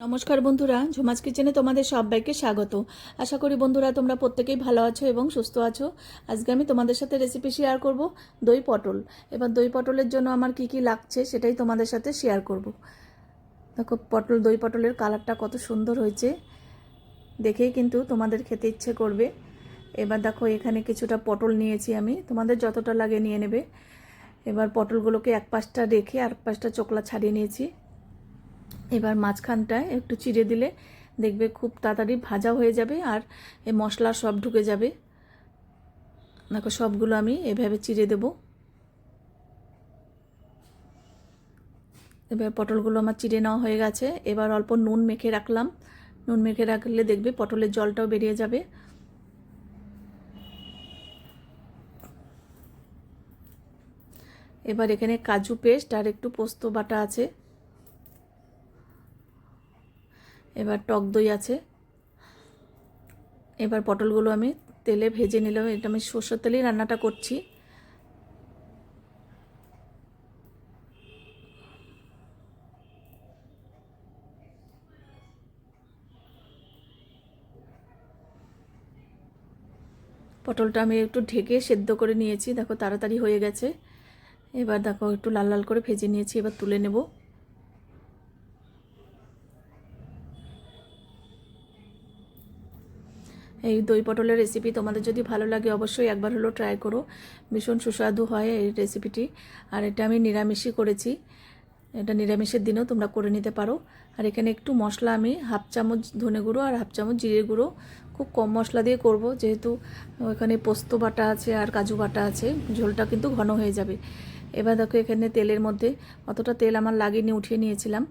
নমস্কার বন্ধুরা ঝুমাস কিচেনে তোমাদের সবাইকে স্বাগত। আশা করি বন্ধুরা তোমরা প্রত্যেকেই ভালো আছো এবং সুস্থ আছো। আজকে আমি তোমাদের সাথে রেসিপি শেয়ার করব দই পটল। এবার দই পটলের জন্য আমার কি কি লাগছে সেটাই তোমাদের সাথে শেয়ার করব। দেখো, পটল, দই পটলের কালারটা কত সুন্দর হয়েছে। দেখেই কিন্তু তোমাদের খেতে ইচ্ছে করবে। এবার দেখো, এখানে কিছুটা পটল নিয়েছি আমি। তোমাদের যতটা লাগে নিয়ে নেবে। এবার পটলগুলোকে এক পাশটা রেখে আর পাশটা চোকলা ছাড়িয়ে নিয়েছি। এবার মাঝখানটায় একটু চিড়ে দিলে দেখবে খুব তাড়াতাড়ি ভাজা হয়ে যাবে আর এই মশলা সব ঢুকে যাবে। দেখো, সবগুলো আমি এভাবে চিড়ে দেব। এবার পটলগুলো আমার চিড়ে নেওয়া হয়ে গেছে। এবার অল্প নুন মেখে রাখলাম। নুন মেখে রাখলে দেখবে পটলের জলটাও বেরিয়ে যাবে। এবার এখানে কাজু পেস্ট আর একটু পোস্ত বাটা আছে। এবার টক দই আছে। এবার পটলগুলো আমি তেলে ভেজে নিলাম। এটা আমি সর্ষের তেলেই রান্নাটা করছি। পটলটা আমি একটু ঢেকে সেদ্ধ করে নিয়েছি। দেখো, তাড়াতাড়ি হয়ে গেছে। এবার দেখো, একটু লাল লাল করে ভেজে নিয়েছি। এবার তুলে নেব। এই দই পটলের রেসিপি তোমাদের যদি ভালো লাগে অবশ্যই একবার হলো ট্রাই করো। ভীষণ সুস্বাদু হয় এই রেসিপিটি আর এটা আমি নিরামিষই করেছি। এটা নিরামিষের দিনেও তোমরা করে নিতে পারো। আর এখানে একটু মশলা আমি হাফ চামচ ধনে গুঁড়ো আর হাফ চামচ জিরে গুঁড়ো খুব কম মশলা দিয়ে করব। যেহেতু ওখানে পোস্ত বাটা আছে আর কাজু বাটা আছে, ঝোলটা কিন্তু ঘন হয়ে যাবে। এবার দেখো এখানে তেলের মধ্যে অতটা তেল আমার লাগিয়ে উঠিয়ে নিয়েছিলাম।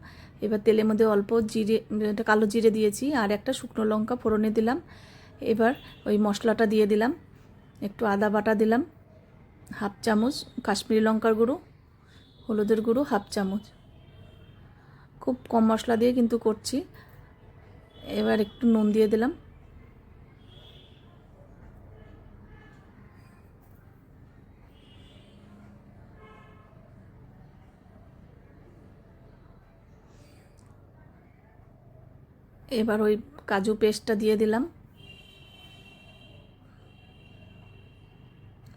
এবার তেলের মধ্যে অল্প জিরে কালো জিরে দিয়েছি আর একটা শুকনো লঙ্কা ফোড়নে দিলাম। এবার ওই মশলাটা দিয়ে দিলাম। একটু আদা বাটা দিলাম, হাফ চামচ কাশ্মীরি লঙ্কার গুঁড়ো, হলুদের গুঁড়ো, হাফ চামচ। খুব কম মশলা দিয়ে কিন্তু করছি। এবার একটু নুন দিয়ে দিলাম। এবার ওই কাজু পেস্টটা দিয়ে দিলাম।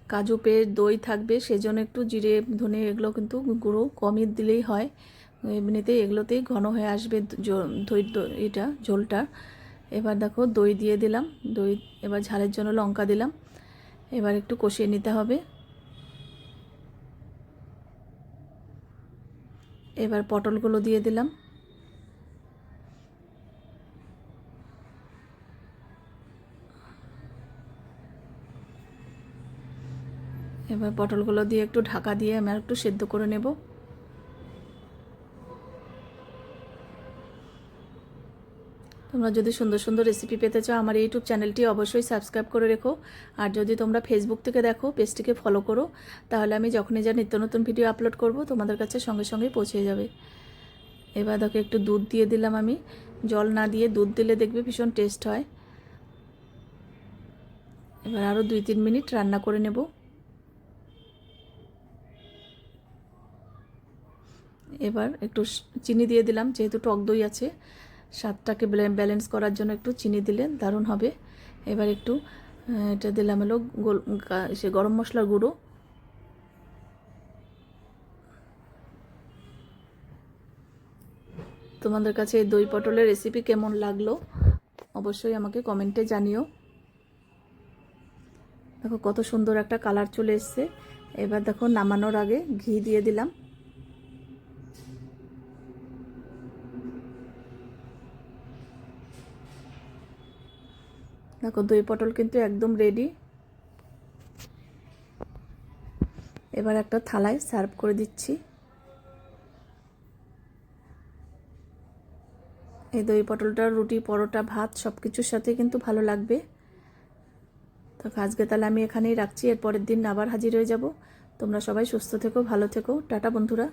কাজু পেস্ট দই থাকবে, সেজন্য একটু জিরে, ধনে, এগুলো কিন্তু গুঁড়ো কমই দিলেই হয়। এমনিতেই এগুলোতেই ঘন হয়ে আসবে দই এটা, ঝোলটা। এবার দেখো দই দিয়ে দিলাম। দই, এবার ঝালের জন্য লঙ্কা দিলাম। এবার একটু কষিয়ে নিতে হবে। এবার পটলগুলো দিয়ে দিলাম। এবার পটলগুলো দিয়ে একটু ঢাকা দিয়ে আমি আর একটু সেদ্ধ করে নেব। তোমরা যদি সুন্দর সুন্দর রেসিপি পেতে চাও, আমার ইউটিউব চ্যানেলটি অবশ্যই সাবস্ক্রাইব করে রেখো। আর যদি তোমরা ফেসবুক থেকে দেখো পেজটিকে ফলো করো, তাহলে আমি যখনই যা নিত্য নতুন ভিডিও আপলোড করব, তোমাদের কাছে সঙ্গে সঙ্গে পৌঁছে যাবে। এবার দেখো, একটু দুধ দিয়ে দিলাম আমি। জল না দিয়ে দুধ দিলে দেখবে ভীষণ টেস্ট হয়। এবার আরও দুই তিন মিনিট রান্না করে নেব। এবার একটু চিনি দিয়ে দিলাম, যেহেতু টক দই আছে। স্বাদটাকে ব্যালেন্স করার জন্য একটু চিনি দিলে দারুণ হবে। এবার একটু এটা দিলাম হলো গোল সে গরম মশলার গুঁড়ো। তোমাদের কাছে এই দই পটলের রেসিপি কেমন লাগল? অবশ্যই আমাকে কমেন্টে জানিও। দেখো কত সুন্দর একটা কালার চলে এসছে। এবার দেখো নামানোর আগে ঘি দিয়ে দিলাম। দেখো দই পটল কিন্তু একদম রেডি এবার একটা থালায় সার্ভ করে দিচ্ছি। এই দই পটলটা, রুটি, পরোটা, ভাত সব কিছুর সাথে কিন্তু ভালো লাগবে। তো আজকে তাহলে আমি এখানেই রাখছি এর পরের দিন আবার হাজির হয়ে যাব। তোমরা সবাই সুস্থ থেকো, ভালো থেকো। টাটা বন্ধুরা।